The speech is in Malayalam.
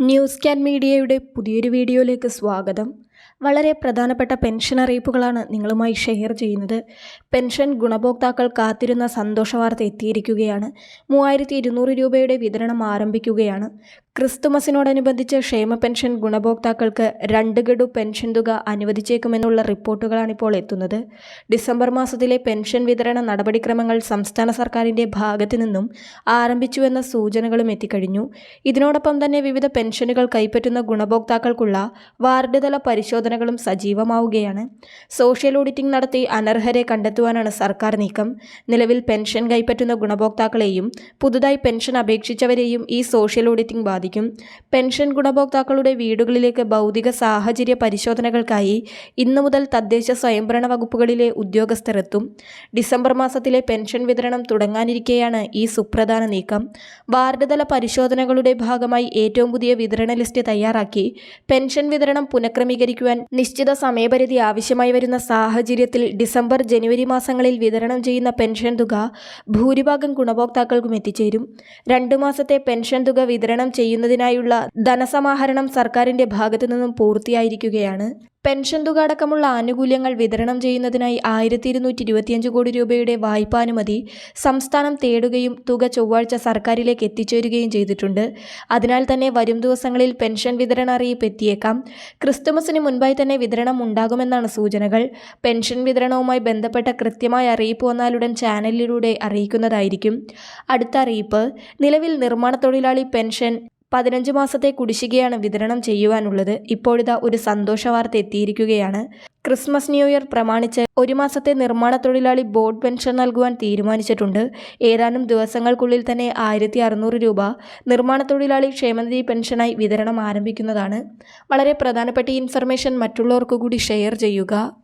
ന്യൂസ് ക്യാൻ മീഡിയയുടെ പുതിയൊരു വീഡിയോയിലേക്ക് സ്വാഗതം. വളരെ പ്രധാനപ്പെട്ട പെൻഷൻ അറിയിപ്പുകളാണ് നിങ്ങളുമായി ഷെയർ ചെയ്യുന്നത്. പെൻഷൻ ഗുണഭോക്താക്കൾ കാത്തിരുന്ന സന്തോഷവാർത്ത എത്തിയിരിക്കുകയാണ്. മൂവായിരത്തി ഇരുന്നൂറ് രൂപയുടെ വിതരണം ആരംഭിക്കുകയാണ്. ക്രിസ്തുമസിനോടനുബന്ധിച്ച് ക്ഷേമ പെൻഷൻ ഗുണഭോക്താക്കൾക്ക് രണ്ട് ഗഡു പെൻഷൻ തുക അനുവദിച്ചേക്കുമെന്നുള്ള റിപ്പോർട്ടുകളാണ് ഇപ്പോൾ എത്തുന്നത്. ഡിസംബർ മാസത്തിലെ പെൻഷൻ വിതരണ നടപടിക്രമങ്ങൾ സംസ്ഥാന സർക്കാരിന്റെ ഭാഗത്തു നിന്നും ആരംഭിച്ചുവെന്ന സൂചനകളും എത്തിക്കഴിഞ്ഞു. ഇതിനോടൊപ്പം തന്നെ വിവിധ പെൻഷനുകൾ കൈപ്പറ്റുന്ന ഗുണഭോക്താക്കൾക്കുള്ള വാർഡ് തല പരിശോധനകളും സജീവമാവുകയാണ്. സോഷ്യൽ ഓഡിറ്റിംഗ് നടത്തി അനർഹരെ കണ്ടെത്തുവാനാണ് സർക്കാർ നീക്കം. നിലവിൽ പെൻഷൻ കൈപ്പറ്റുന്ന ഗുണഭോക്താക്കളെയും പുതുതായി പെൻഷൻ അപേക്ഷിച്ചവരെയും ഈ സോഷ്യൽ ഓഡിറ്റിംഗ് ബാധിക്കും. പെൻഷൻ ഗുണഭോക്താക്കളുടെ വീടുകളിലേക്ക് ഭൗതിക സാഹചര്യ പരിശോധനകൾക്കായി ഇന്നു മുതൽ തദ്ദേശ സ്വയംഭരണ വകുപ്പുകളിലെ ഉദ്യോഗസ്ഥർ എത്തും ഡിസംബർ മാസത്തിലെ പെൻഷൻ വിതരണം തുടങ്ങാനിരിക്കെയാണ് ഈ സുപ്രധാന നീക്കം. വാർഡ് തല പരിശോധനകളുടെ ഭാഗമായി ഏറ്റവും പുതിയ വിതരണ ലിസ്റ്റ് തയ്യാറാക്കി. പെൻഷൻ വിതരണം പുനഃക്രമീകരിക്കുവാൻ നിശ്ചിത സമയപരിധി ആവശ്യമായി വരുന്ന സാഹചര്യത്തിൽ ഡിസംബർ ജനുവരി മാസങ്ങളിൽ വിതരണം ചെയ്യുന്ന പെൻഷൻ തുക ഭൂരിഭാഗം ഗുണഭോക്താക്കൾക്കും എത്തിച്ചേരും. രണ്ടു മാസത്തെ പെൻഷൻ തുക വിതരണം ചെയ്യുന്നതിനായുള്ള ധനസമാഹരണം സർക്കാരിന്റെ ഭാഗത്തു നിന്നും പൂർത്തിയായിരിക്കുകയാണ്. പെൻഷൻ തുക അടക്കമുള്ള ആനുകൂല്യങ്ങൾ വിതരണം ചെയ്യുന്നതിനായി ആയിരത്തി ഇരുന്നൂറ്റി ഇരുപത്തിയഞ്ച് കോടി രൂപയുടെ വായ്പാനുമതി സംസ്ഥാനം തേടുകയും തുക ചൊവ്വാഴ്ച സർക്കാരിലേക്ക് എത്തിച്ചേരുകയും ചെയ്തിട്ടുണ്ട്. അതിനാൽ തന്നെ വരും ദിവസങ്ങളിൽ പെൻഷൻ വിതരണ അറിയിപ്പ് എത്തിയേക്കാം. ക്രിസ്തുമസിന് മുൻപായി തന്നെ വിതരണം ഉണ്ടാകുമെന്നാണ് സൂചനകൾ. പെൻഷൻ വിതരണവുമായി ബന്ധപ്പെട്ട കൃത്യമായ അറിയിപ്പ് വന്നാലുടൻ ചാനലിലൂടെ അറിയിക്കുന്നതായിരിക്കും. അടുത്ത അറിയിപ്പ്. നിലവിൽ നിർമ്മാണ തൊഴിലാളി പെൻഷൻ പതിനഞ്ച് മാസത്തെ കുടിശ്ശികയാണ് വിതരണം ചെയ്യുവാനുള്ളത്. ഇപ്പോഴിതാ ഒരു സന്തോഷ വാർത്ത എത്തിയിരിക്കുകയാണ്. ക്രിസ്മസ് ന്യൂ ഇയർ പ്രമാണിച്ച് ഒരു മാസത്തെ നിർമ്മാണ തൊഴിലാളി ബോർഡ് പെൻഷൻ നൽകുവാൻ തീരുമാനിച്ചിട്ടുണ്ട്. ഏതാനും ദിവസങ്ങൾക്കുള്ളിൽ തന്നെ ആയിരത്തി അറുന്നൂറ് രൂപ നിർമ്മാണ തൊഴിലാളി ക്ഷേമനിധി പെൻഷനായി വിതരണം ആരംഭിക്കുന്നതാണ്. വളരെ പ്രധാനപ്പെട്ട ഇൻഫർമേഷൻ മറ്റുള്ളവർക്കു കൂടി ഷെയർ ചെയ്യുക.